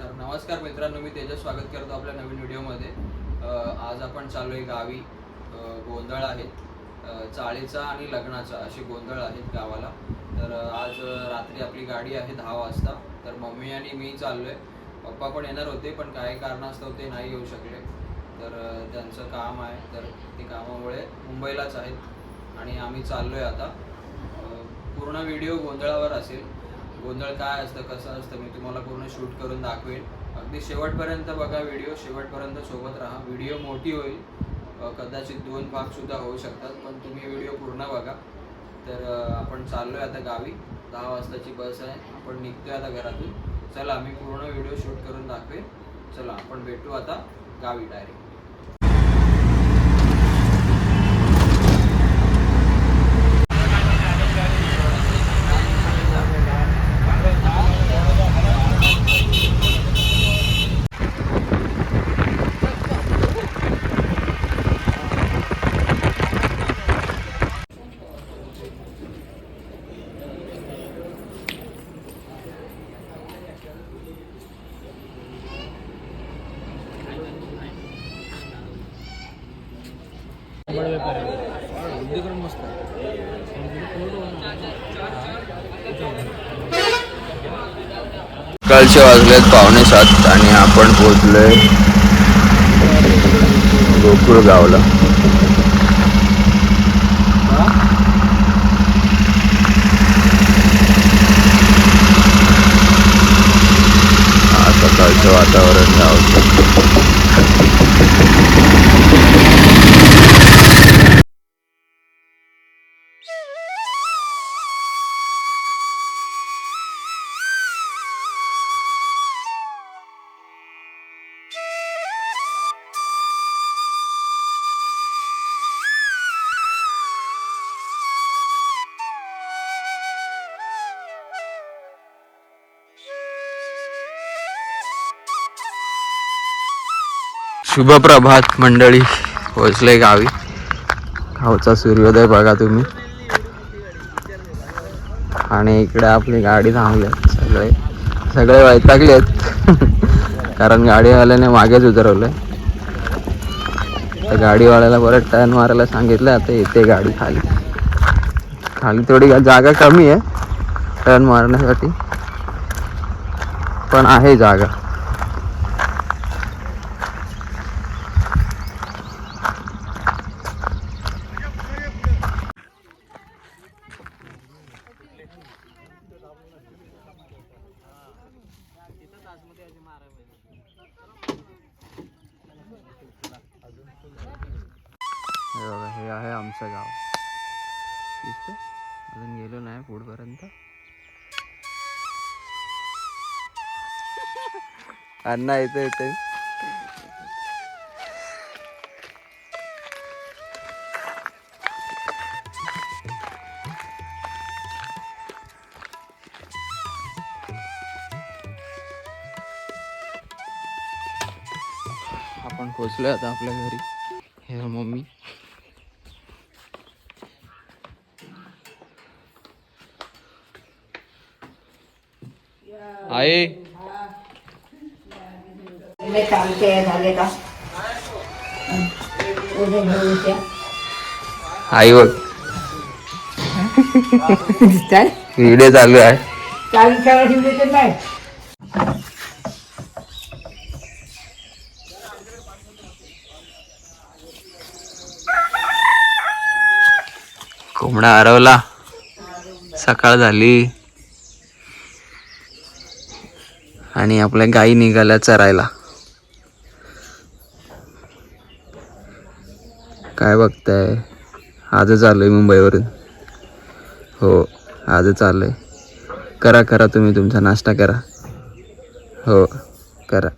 तर नमस्कार मित्रांनो मी तेजस स्वागत करतो आपल्या नवीन व्हिडिओमध्ये. आज आपण चाललो आहे गावी गोंधळ आहेत चाळीचा आणि लग्नाचा असे गोंधळ आहेत गावाला. तर आज रात्री आपली गाडी आहे दहा वाजता. तर मम्मी आणि मी चाललो आहे पप्पा पण येणार होते पण काही कारणास्तव ते नाही येऊ शकले. तर त्यांचं काम आहे. तर ते कामामुळे मुंबईलाच आहेत. आणि आम्ही चाललो आहे आता पूर्ण व्हिडिओ गोंधळावर असेल. गोंधळ काय असतं कसं असतं मी तुम्हाला पूर्ण शूट करून दाखवेन. अगदी शेवटपर्यंत बघा व्हिडिओ शेवटपर्यंत सोबत राहा. व्हिडिओ मोठी होईल. कदाचित दोन भाग सुद्धा होऊ शकतात पण तुम्ही व्हिडिओ पूर्ण बघा. तर आपण आपण चाललोय आता गावी. दहा वाजताची बस आहे. आपण निघतोय आता घरातून. चला मी पूर्ण व्हिडिओ शूट करून दाखवेन. चला आपण भेटू आता गावी डायरेक्ट सकाळचे वाजलेत पावणे सात आणि आपण पोहोचलोय गोकुळ गावला सकाळचं वातावरण गावचं शुभप्रभात मंडळी. पोहोचले गावी. गावचा सूर्योदय बघा तुम्ही. आणि इकडे आपली गाडी थांबली सगळे सगळे वैतागले आहेत. कारण गाडीवाल्याने मागेच उतरवलंय. तर गाडीवाल्याला परत टर्न मारायला सांगितलं आता येते गाडी खाली. खाली थोडी जागा कमी आहे टर्न मारण्यासाठी. पण आहे जागा. हे बघा हे आहे आमचं गाव. दिसतं अजून गेलो नाही पुढपर्यंत. अण्णा येते येते. आपण पोचलोय आता आपल्या घरी. हे मम्मी. आहे. आई बघ. व्हिडिओ चालू आहे. कोंबडा हरवला. सकाळ झाली. आणि आपल्या गाई निघाल्या चरायला. काय बघताय? आजच आलोय मुंबईवरून. हो आजच आलोय करा करा तुम्ही तुमचा नाश्ता करा. हो करा.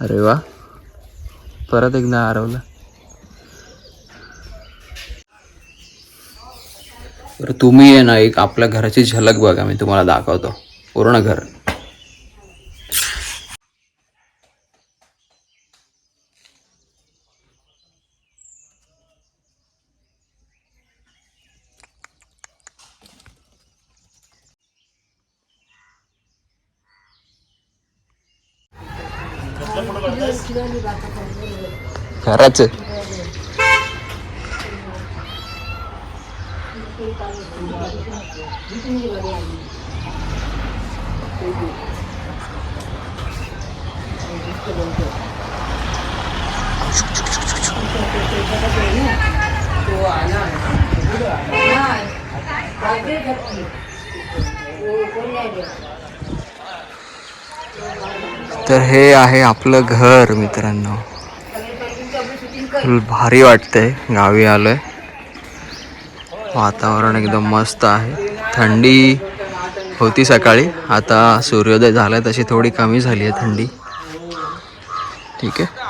अरे वा. परत एकदा हरवलं. तर तुम्ही आहे ना एक आपल्या घराची झलक बघा मी तुम्हाला दाखवतो. पूर्ण घर. घराचं. तर हे आहे आपलं घर मित्रांनो. भारी वाटतंय गावी आलोय. वातावरण एकदम मस्त आहे. थंडी होती सकाळी आता सूर्योदय झालाय तशी थोडी कमी झाली आहे थंडी. ठीक आहे.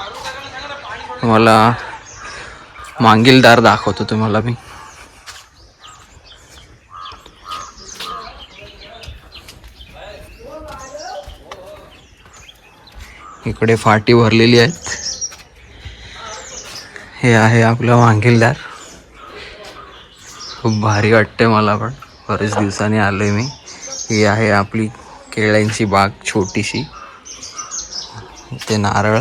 तुम्हाला मांगीलदार दाखवतो तुम्हाला मी. इकडे फाटी भरलेली आहेत. हे आहे आपलं मांगीलदार. खूप भारी वाटते मला पण. बरेच दिवसांनी आलोय मी. ही आहे आपली केळ्यांची बाग छोटीशी. ते नारळ.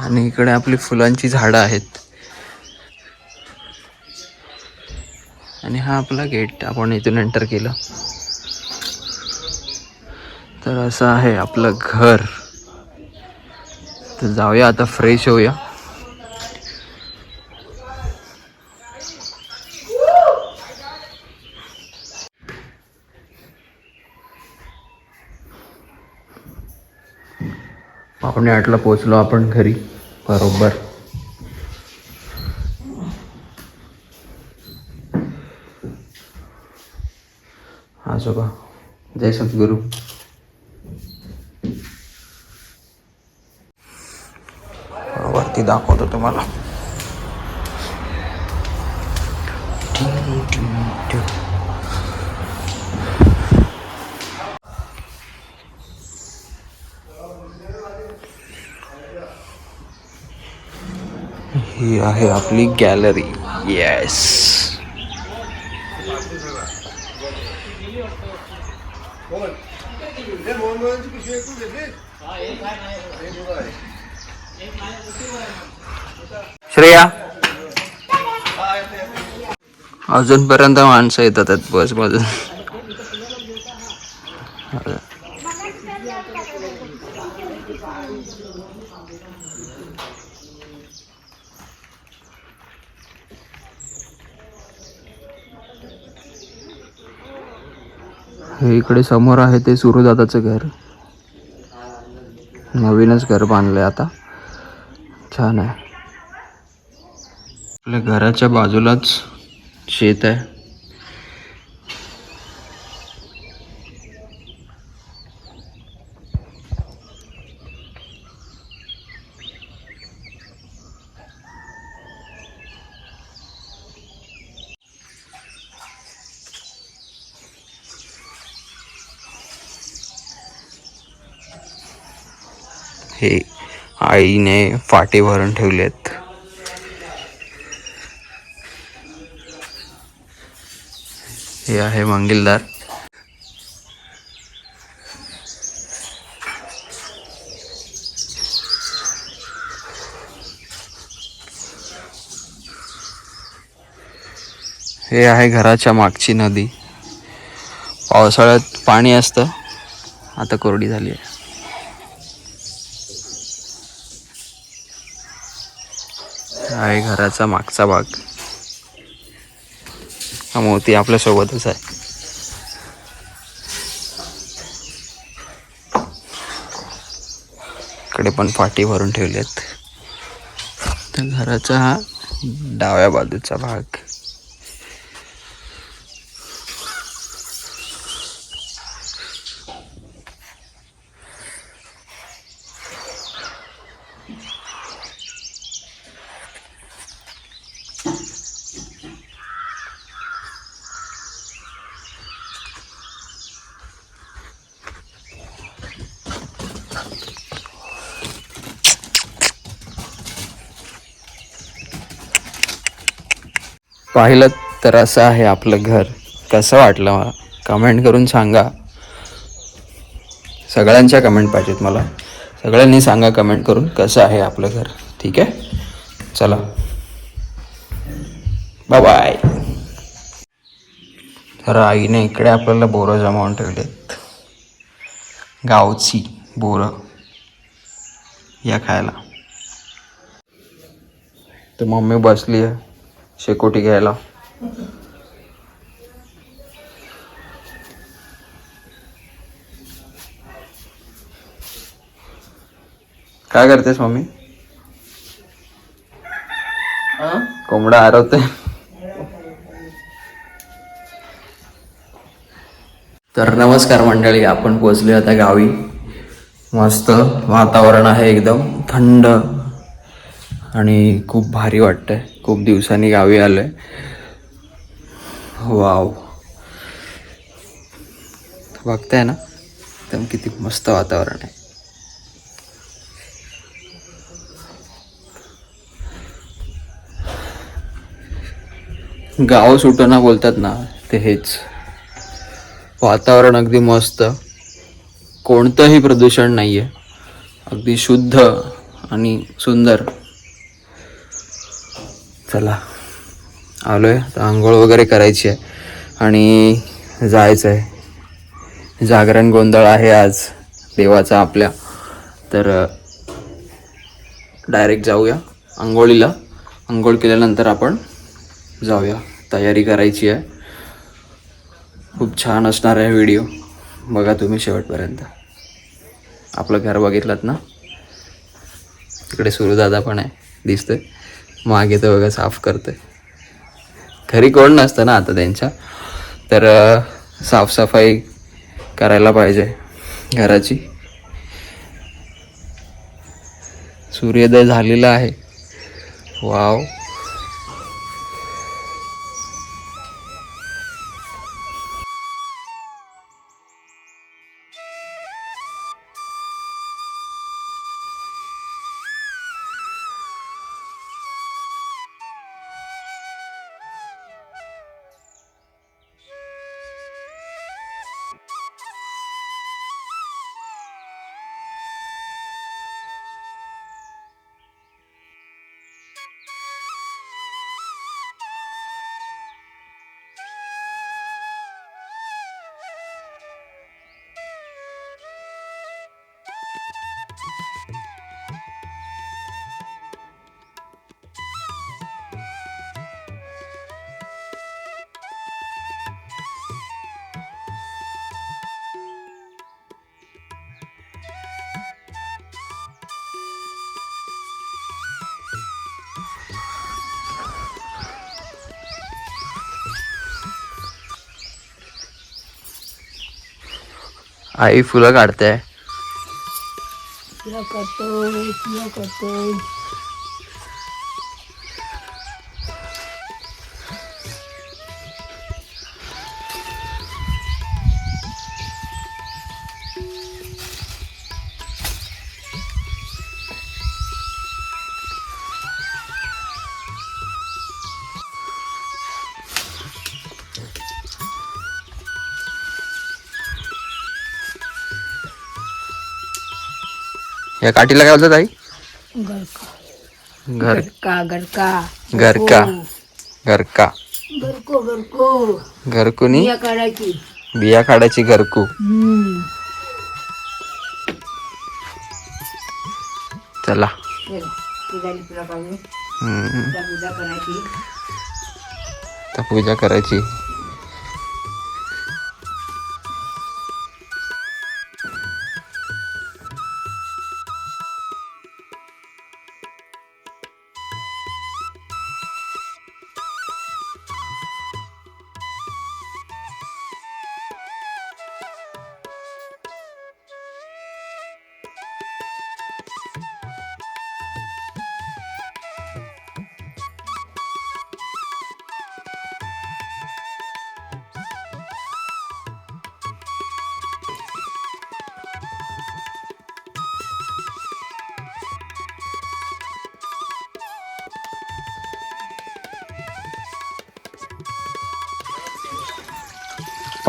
आणि इकडे आपली फुलांची झाडं आहेत. आणि हा आपला गेट आपण इथून एंटर केलं. तर असं आहे आपलं घर. तर जाऊया आता फ्रेश होऊया. पावणे आठला पोचलो आपण घरी. बरोबर. आजोबा जय सद्गुरू. वरती दाखवतो तुम्हाला. ही आहे आपली गॅलरी. येस श्रेया? अजूनपर्यंत माणसं येतात बस मधून हे इकडे समोर आहे ते सुरुदादाचं घर. नवीनच घर बांधलंय आता. छान आहे. आपल्या घराच्या बाजूलाच शेत आहे. हे आईने फाटे भरून ठेवलेत. हे आहे मंगिलदार. हे आहे घराच्या मागची नदी. पावसाळ्यात पाणी असतं. आता कोरडी झाली आहे. आहे घराचा मागचा भाग. हा मोती आपल्या सोबतच आहे. इकडे पण फाटी भरून ठेवलेत तर घराचा हा डाव्या बाजूचा भाग. पाहिलं तर असं आहे आपलं घर. कसं वाटलं मला? कमेंट करून सांगा. सगळ्यांच्या कमेंट पाहिजेत मला. सगळ्यांनी सांगा कमेंट करून कसं आहे आपलं घर. ठीक आहे? चला. बाय बाय तर आईने इकडे आपल्याला बोरं जमावून ठेवलेत. गावची बोरं. या खायला. तर मम्मी बसली आहे शेकोटी घ्यायला. काय करतेस मम्मी? कोंबडा हरवते. तर नमस्कार मंडळी आपण पोचले आता गावी. मस्त वातावरण आहे एकदम थंड आणि खूप भारी वाटतंय. खूप दिवसांनी गावी आलोय. वाव. बघताय ना? एकदम किती मस्त वातावरण आहे. गाव सुटना बोलतात ना ते हेच. वातावरण अगदी मस्त. कोणतंही प्रदूषण नाही आहे अगदी शुद्ध आणि सुंदर. चला. आलो आहे आता आंघोळ वगैरे करायची आहे. आणि जायचं आहे जागरण गोंधळ आहे आज. देवाचा आपल्या. तर डायरेक्ट जाऊया. आंघोळीला. आंघोळ केल्यानंतर आपण जाऊया. तयारी करायची आहे. खूप छान असणार आहे व्हिडिओ. बघा तुम्ही शेवटपर्यंत. आपलं घर बघितलं ना? तिकडे सुरुदादा पण आहे. दिसतंय. मागे तर बघा साफ करतोय. घरी कोण नसतं ना आता त्यांच्या. तर साफसफाई करायला पाहिजे घराची. सूर्योदय झालेला आहे. वाव. आई फुलं काढते. तुला करतोय करतोय. या काठीला काय बोलतात आई? घर गरका गरका. गरका. गरका. गरको. गरको घरकुनी बिया काढायची. बिया काढायची घरकू चला. पूजा करायची.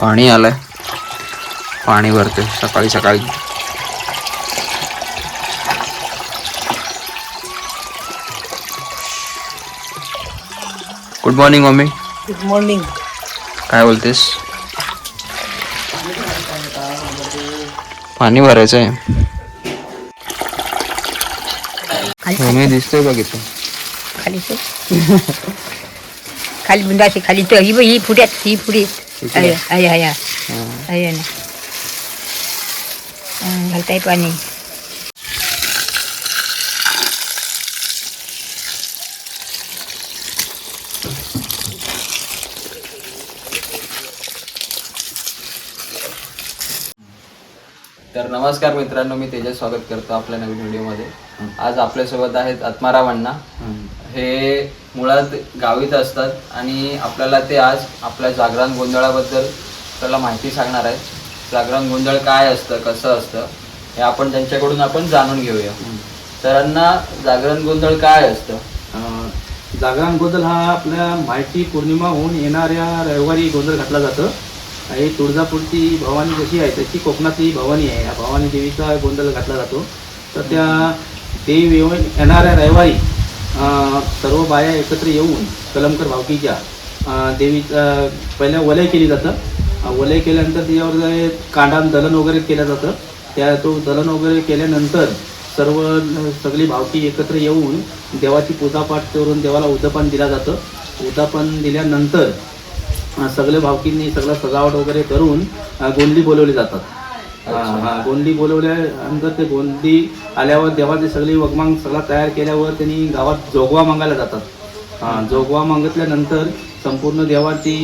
पाणी आलंय. पाणी भरते सकाळी सकाळी. Good morning mummy. Good morning काय बोलतेस? पाणी भरायचं आहे मम्मी दिसतोय बघितलं खाली खाली बुंदाशी खाली. तर ही ही फुट्यात ही फुडीत हं, घालताय पाणी तर नमस्कार मित्रांनो मी तेजस स्वागत करतो आपल्या नवीन व्हिडिओमध्ये. आज आपल्यासोबत आहेत आत्माराम अण्णा. हे मुळात गावीत असतात आणि आपल्याला ते आज आपल्या जागरण गोंधळाबद्दल आपल्याला माहिती सांगणार आहेत. जागरण गोंधळ काय असतं कसं असतं हे आपण त्यांच्याकडून आपण जाणून घेऊया. तर अण्णा जागरण गोंधळ काय असतं? जागरण गोंधळ हा आपल्या माहिती पौर्णिमा होऊन येणाऱ्या रविवारी गोंधळ घातला जातं. आणि तुळजापूरची भवानी जशी आहे तशी कोकणातली भवानी आहे. या भवानी देवीचा गोंधळ घातला जातो. तर त्या देवी येऊन येणाऱ्या रविवारी सर्व बाया एकत्र येऊन कलमकर भावकीच्या अं, देवीचं पहिल्या वलय केली जातं. वलय केल्यानंतर त्याच्यावर कांडान दलन वगैरे केलं जातं. त्या तो दलन वगैरे केल्यानंतर सर्व सगळी भावकी एकत्र येऊन देवाची पूजापाठ करून देवाला उदपान दिलं जातं. उदपान दिल्यानंतर सगळ्या सगळे भावकींनी सगळं सजावट वगैरे करून गोंधळी गोंडी बोलवली जातात. हा, गोंडी बोलवल्यानंतर ते गोंडी आल्यावर देवाचे सगळी वगमांग सगळा तयार केल्यावर त्यांनी गावात जोगवा मागायला जातात. हां जोगवा मागितल्यानंतर संपूर्ण देवाची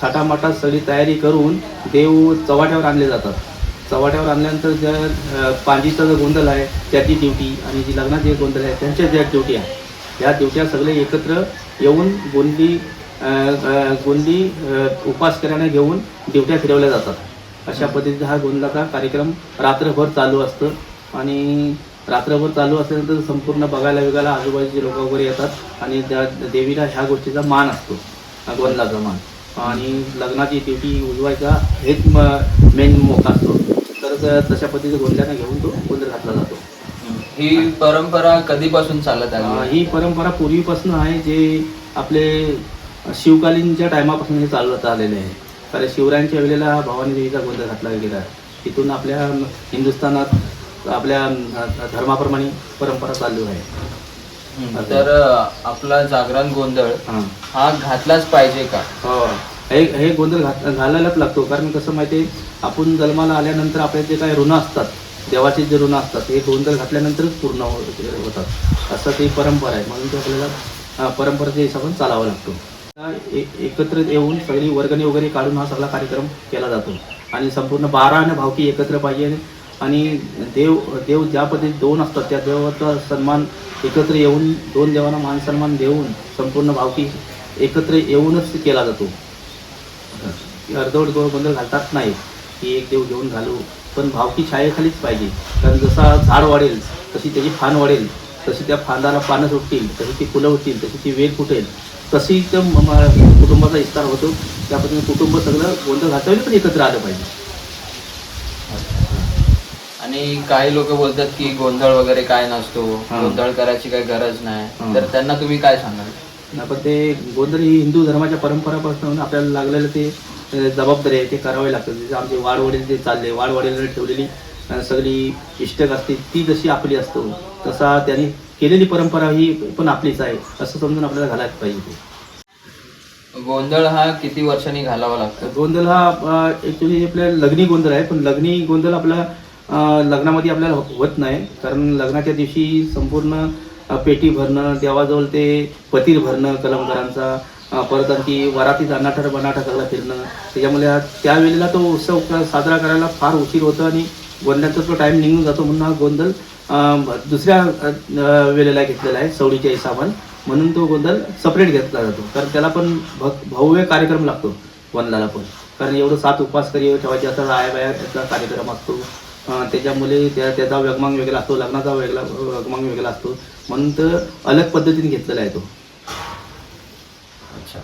थाटामाटात सगळी तयारी करून देव चव्हाट्यावर आणले जातात. चव्हाट्यावर आणल्यानंतर ज्या पांजीचा जो गोंधळ आहे त्याची ड्युटी आणि जी लग्नाची गोंधळ आहे त्यांच्या ज्या ड्युटी आहे या ड्युट्या सगळे एकत्र येऊन गोंडी गोंडी उपास करायला घेऊन ड्युट्या फिरवल्या जातात. अशा पद्धतीचा हा गोंधळाचा कार्यक्रम रात्रभर चालू असतं. आणि रात्रभर चालू असल्यानंतर संपूर्ण बघायला बिघायला आजूबाजूचे लोक वगैरे येतात आणि त्या देवीला ह्या गोष्टीचा मान असतो. गोंधळाचा मान. आणि लग्नाची ड्युटी उजवायचा हेच मेन मोका असतो. तर तशा पद्धतीने गोंधळाने घेऊन तो गोंधळ घातला जातो. ही परंपरा कधीपासून चालत आली ही परंपरा पूर्वीपासून आहे जे आपले शिवकालीनच्या टायमापासून हे चालत आलेले आहे. कारण शिवरायांच्या वेळेला हा भवानी देवीचा गोंधळ घातला गेला. तिथून आपल्या हिंदुस्थानात आपल्या धर्माप्रमाणे परंपरा चालू आहे. तर आपला जागरण गोंधळ हां. घातलाच पाहिजे का? हो. हे हे गोंधळ घात घालायलाच लागतो. कारण कसं माहिती आपण जन्माला आल्यानंतर आपले जे काही ऋण असतात देवाचे जे ऋण असतात हे गोंधळ घातल्यानंतरच पूर्ण हो- होतात. असं ती परंपरा आहे. म्हणून ते आपल्याला परंपरेच्या हिशोबाने चालावा लागतो. एकत्र येऊन सगळी वर्गणी वगैरे काढून हा सगळा कार्यक्रम केला जातो. आणि संपूर्ण बारा आणि भावकी एकत्र पाहिजे. आणि देव देव ज्या पद्धतीत दोन असतात त्या देवाचा सन्मान एकत्र येऊन दोन देवांना मान सन्मान देऊन संपूर्ण भावकी एकत्र येऊनच केला जातो. अर्धवट गो गोंधळ घालतात नाही की एक देव घेऊन घालू. पण भावकी छायेखालीच पाहिजे. कारण जसा झाड वाढेल तशी त्याची फान वाढेल. तशी त्या फांदाला पानं सुटतील तशी ती फुलं होतील तशी ती वेल फुटेल. तशी म- कुटुंबाचा विस्तार होतो. त्या पद्धतीने कुटुंब सगळं गोंधळ घालता पण एकत्र आलं पाहिजे. आणि काही लोक बोलतात की गोंधळ वगैरे काय नसतो. गोंधळ करायची काही गरज नाही. तर त्यांना तुम्ही काय सांगाल? नाही, पण ते गोंधळ ही हिंदू धर्माच्या परंपरापासून आपल्याला लागलेलं ते अ, जबाबदारी आहे ते करावे लागतं. जसे आमचे वाडवडील जे चालले वाडवडील ठेवलेली अ, सगळी इष्टक असते ती जशी आपली असतो तसा त्यांनी केलेली परंपरा ही पण आपलीच आहे. असं समजून आपल्याला घालायला पाहिजे. गोंधळ हा किती वर्षांनी घालावा लागतो? गोंधळ हा ॲक्च्युली आपल्या लग्नी गोंधळ आहे पण लग्नी गोंधळ आपला लग्नामध्ये आपल्याला होत नाही. कारण लग्नाच्या दिवशी संपूर्ण पेटी भरणं देवाजवळ ते पतीर भरणं कलमकारांचा परत आणखी वरातीत अनाठर बनाठा सगळं फिरणं. त्याच्यामुळे हा- त्यावेळेला तो उत्सव साजरा करायला फार उशीर होतो आणि गोंधळाचा तो टाईम निघून जातो म्हणून हा गोंधळ दुसऱ्या वेळेला घेतलेला आहे सवडीच्या हिसाबान म्हणून तो गोंधळ सपरेट घेतला जातो. कारण त्याला पण भव्य कार्यक्रम लागतो वनलाला पण. कारण एवढं सात उपास करी ठेवायचे असा आया त्याचा कार्यक्रम असतो. त्याच्यामुळे त्या त्याचा व्यगमांग वेगळा असतो लग्नाचा वेगळा व्यगमांग वेगळा असतो. म्हणून तर अलग पद्धतीने घेतलेला आहे तो. अच्छा.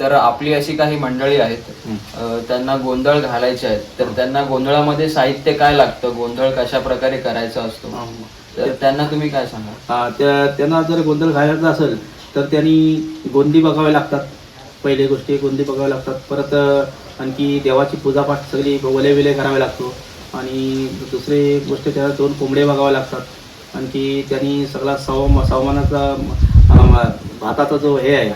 तर आपली अशी काही मंडळी आहेत त्यांना गोंधळ घालायचे आहेत. तर त्यांना गोंधळामध्ये साहित्य काय लागतं? गोंधळ कशा प्रकारे करायचा असतो? तर त्यांना तुम्ही काय सांगा? त्या त्यांना जर गोंधळ घालायचा असेल तर त्यांनी गोंदी बघावे लागतात. पहिले गोष्टी गोंदी बघावे लागतात. परत आणखी देवाची पूजापाठ सगळी वले विले करावे लागतो. आणि दुसरी गोष्ट त्याला दोन कोंबडे बघावे लागतात. आणखी त्यांनी सगळा सव सवमानाचा भाताचा जो हे आहे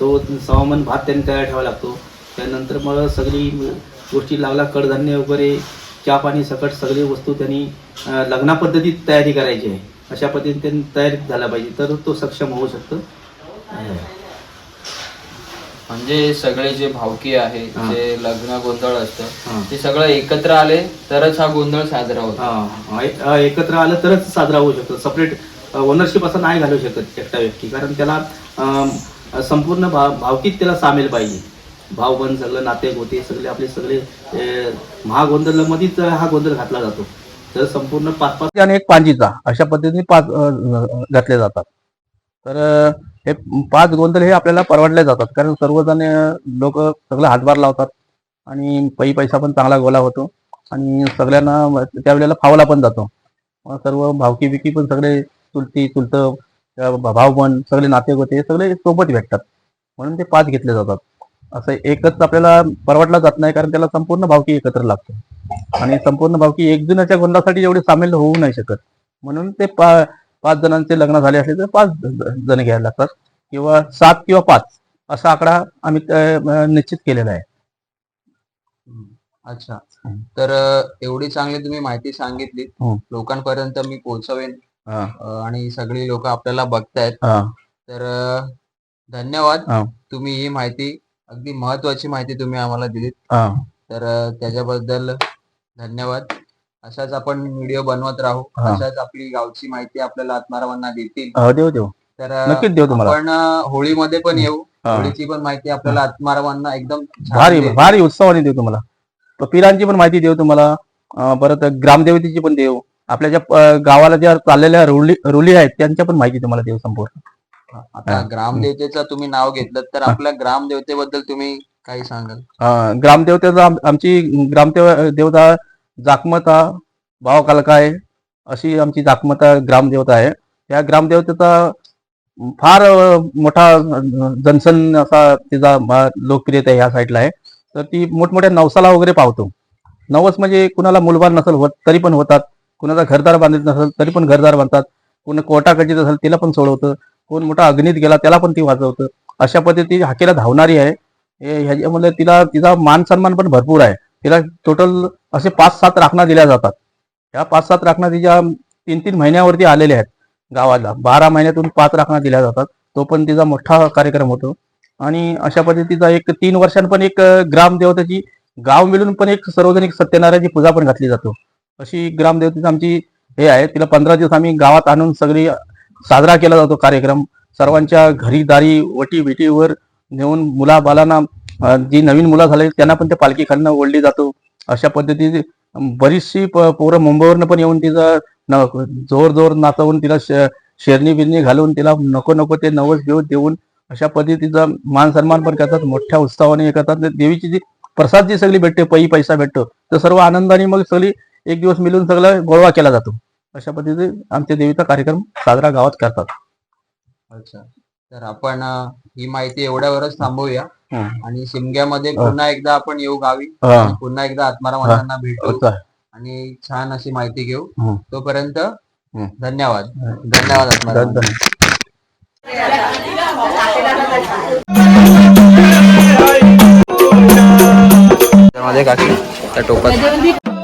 तो सवमान भात त्यांनी तयार ठेवावा लागतो. त्यानंतर मग सगळी गोष्टी लागला कडधान्य वगैरे चहा पाणी सकट सगळी वस्तू त्यांनी लग्नापद्धतीत तयारी करायची आहे. अशा पद्धतीने त्यांनी तयारी झाला पाहिजे तर तो सक्षम होऊ शकतो. म्हणजे सगळे जे भावकी आहे. जे लग्न गोंधळ. असतं ते सगळं एकत्र आले तरच हा गोंधळ साजरा होतो. एकत्र आलं तरच साजरा होऊ शकतो. सपरेट ओनरशिप असं नाही घालू शकत एकटा व्यक्ती कारण त्याला संपूर्ण भाव भावकीत त्याला सामील पाहिजे. भावबंद सगळं नाते गोते सगळे आपले सगळे महागोंधळमध्येच हा गोंधळ घातला जातो. तर संपूर्ण पाच पाच आणि एक पांजीचा अशा पद्धतीने पाच घातले जातात. तर हे पाच गोंधळ हे आपल्याला परवडले जातात. कारण सर्वजण लोक सगळं हातभार लावतात आणि पै पैसा पण चांगला गोला होतो आणि सगळ्यांना त्यावेळेला फावला पण जातो. सर्व भावकी विकी पण सगळे चुलती चुलतं भाऊ पण सगळे नाते गोते हे सगळे सोबत भेटतात. म्हणून ते पाच घेतले जातात. असं एकच आपल्याला परवडला जात नाही कारण त्याला संपूर्ण भावकी एकत्र लागतो. आणि संपूर्ण भावकी एक जणाच्या गोंधळासाठी एवढे सामील होऊ नाही शकत. म्हणून ते पा पाच जणांचे लग्न झाले असले तर पाच जण घ्यायला लागतात. किंवा सात किंवा पाच असा आकडा आम्ही निश्चित केलेला आहे. अच्छा. तर एवढी चांगली तुम्ही माहिती सांगितली हो. लोकांपर्यंत मी पोहोचवेन. हा, अ, आणि सगळी लोक आपल्याला बघतायत. हा, तर अ, धन्यवाद. हा. तुम्ही ही माहिती अगदी महत्वाची माहिती तुम्ही आम्हाला दिलीत. हा. तर अ, त्याच्याबद्दल धन्यवाद. अशाच आपण व्हिडिओ बनवत राहू. हा. अशाच आपली गावची माहिती आपल्याला आत्मारामांना देतील. हो, देऊ देऊ. तर अ, नक्कीच देऊ तुम्हाला. आपण अ, होळीमध्ये पण येऊ. हा. होळीची पण माहिती आपल्याला आत्मारामांना एकदम छान भारी. भारी उत्सवाने देऊ तुम्हाला. पिरांची पण माहिती देऊ तुम्हाला. अं, परत ग्रामदेवतेची पण देऊ. आपल्या ज्या गावाला ज्या चाललेल्या रुली रुली आहेत त्यांच्या पण माहिती तुम्हाला देऊ संपूर्ण. आता हा. ग्रामदेवतेचं तुम्ही नाव घेतलं तर आपल्या ग्रामदेवतेबद्दल तुम्ही काही सांगाल? ग्रामदेवतेचा आम- आमची ग्रामदेव देवता जाकमता भाव कालकाय अशी आमची जाकमता ग्रामदेवता आहे. त्या ग्रामदेवतेचा फार मोठा जनसन असा तिचा लोकप्रियता ह्या साईडला आहे. तर ती मोठमोठ्या नवसाला वगैरे पावतो. नवस म्हणजे कुणाला मुलबान नसेल होत तरी पण होतात. कुणाचा घरदार बांधत नसेल तरी पण घरदार बांधतात. कोण कोर्टाकडची असेल तिला पण सोडवतं. कोण मोठा अग्नीत गेला त्याला पण ती वाचवतं. अशा पद्धती हाकेला धावणारी आहे. हे- ह्याच्यामध्ये तिला तिचा मान सन्मान पण भरपूर आहे. तिला टोटल असे पाच सात राखणा दिल्या जातात. ह्या पाच सात राखणा तिच्या तीन तीन महिन्यावरती आलेल्या आहेत. गावाला. बारा महिन्यातून पाच राखणा दिल्या जातात. तो पण तिचा मोठा कार्यक्रम होतो. आणि अशा पद्धतीचा एक तीन वर्षांपण एक ग्राम देवताची गाव मिळून पण एक सार्वजनिक सत्यनारायणाची पूजा पण घातली जातो. अशी ग्रामदेवतेची आमची हे आहे. तिला पंधरा दिवस आम्ही गावात आणून सगळी साजरा केला जातो कार्यक्रम. सर्वांच्या घरी दारी वटी बिटीवर नेऊन मुलाबालांना जी नवीन मुलं झाली त्यांना पण त्या पालखीखालनं ओढली जातो. अशा पद्धतीची बरीचशी प- पोरं मुंबईवरनं पण येऊन तिचं न जोर जोर नाचवून तिला शेरणी बिरणी घालून तिला नको नको ते नवस घेऊन देऊन अशा पद्धतीचा मान सन्मान पण करतात. मोठ्या उत्साहाने हे करतात. देवीची जी प्रसाद जी सगळी भेटते पै पैसा भेटतो. तर सर्व आनंदाने मग सगळी एक दिवस मिळून सगळं गोळवा केला जातो अशा पद्धतीने आमच्या देवीचा कार्यक्रम साजरा गावात करतात अच्छा तर आपण अ, ही माहिती एवढ्यावरच थांबवूया हं. आणि शिमग्यामध्ये हा. पुन्हा एकदा आपण येऊ गावी हा. आणि पुन्हा एकदा आत्मारामांना भेटू होतं. आणि छान अशी माहिती घेऊ हं. तोपर्यंत हं. धन्यवाद धन्यवाद आत्माराम धन्यवाद. काकी त्या टोपात